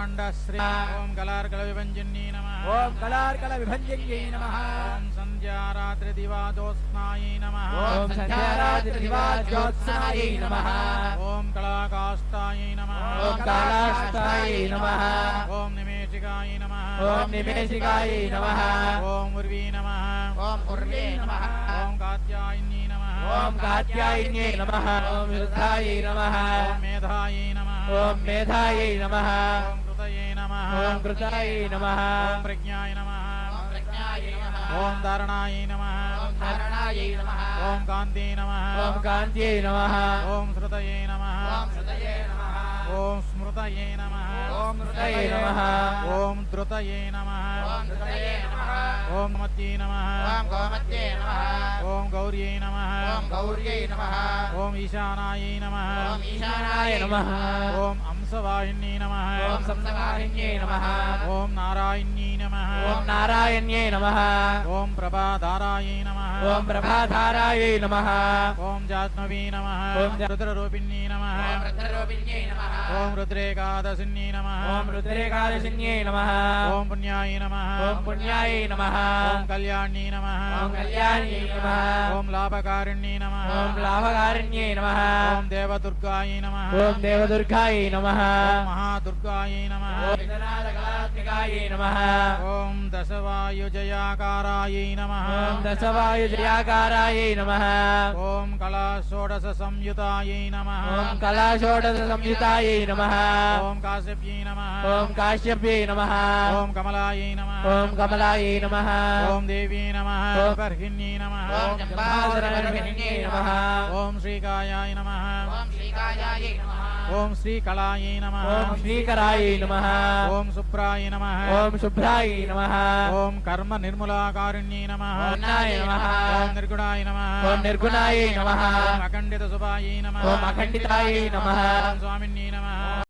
ओम ॐ गलार्कलविभञ्जन्यै नमः ॐ गलार्कलविभञ्जन्यै नमः ॐ सन्ध्यारात्रिदिवादोत्स्नायै नमः ॐ सन्ध्यारात्रिदिवादोत्स्नायै नमः ॐ कलाकाष्ठायै नम ॐ कालाष्टायै नमः ॐ निमेषिकायै नमः ॐ निमेषिकायै नमः ॐ उर्वी नमः नमः नमः नमः कृताय नमः ॐ प्रज्ञाय नमः ॐ धारणाय नमः ॐ कान्त्यै नमः ओम कान्त्यै नमः ॐ श्रुतये नमः ओम स्मृतये नमः ओम मृतये नमः ओम द्रुतये नमः ओम मत्ये नमः ॐ गौर्यै नमः नमः नमः ईशानाय नमः ओम சப்தவாஹின்யை நம ஓம் சப்தவாஹின்யை நம ஓம் நாராயண்யை நம ஓம் நாராயண்யை நம ஓம் பிரபாதாராயை நம ஓம் பிரபாதாராயை நம ஓம் ஜாத்மவி நம ஓம் ருத்ரரூபிண்யை நம ஓம் ருத்ரரூபிண்யை நம ஓம் ருத்ரேகாதசின்யை நம ஓம் ருத்ரேகாதசின்யை நம ஓம் புண்யாயை நம ஓம் புண்யாயை நம ஓம் கல்யாணி நம ஓம் கல்யாணி நம ஓம் லாபகாரிண்யை நம ஓம் லாபகாரிண்யை நம ஓம் தேவதுர்காயை நம ஓம் தேவதுர்காயை நம महादुर्गायै नमः विघ्ननादकात्मिकायै नमः ॐ दशवायुजयाकारायै नमः ॐ दशवायुजयाकारायै नमः ॐ कलाषोडशसंयुतायै नमः कलाषोड़श कलाषोडशसंयुतायै नमः ॐ काश्यप्यै नमः ॐ काश्यप्यै नमः ॐ कमलायै नमः ॐ कमलायै नमः ॐ देवी नमः बर्हिण्यै नमः ॐ चम्पासरबर्हिण्यै नमः ओम श्रीकायाय नमः ॐ श्रीकायायै नमः ఓం శ్రీకళాయ నమ ఓం శ్రీకరాయ నమ ఓం శుభ్రాయ నమ ఓం శుభ్రాయ నమ ఓం కర్మ నిర్మూలాకారుణ్యై నమ ఓం నిర్గుణాయ నమ ఓం నిర్గుణాయ నమ అఖండిత శుభాయ నమ అఖండితాయ నమ స్వామిన్యై నమ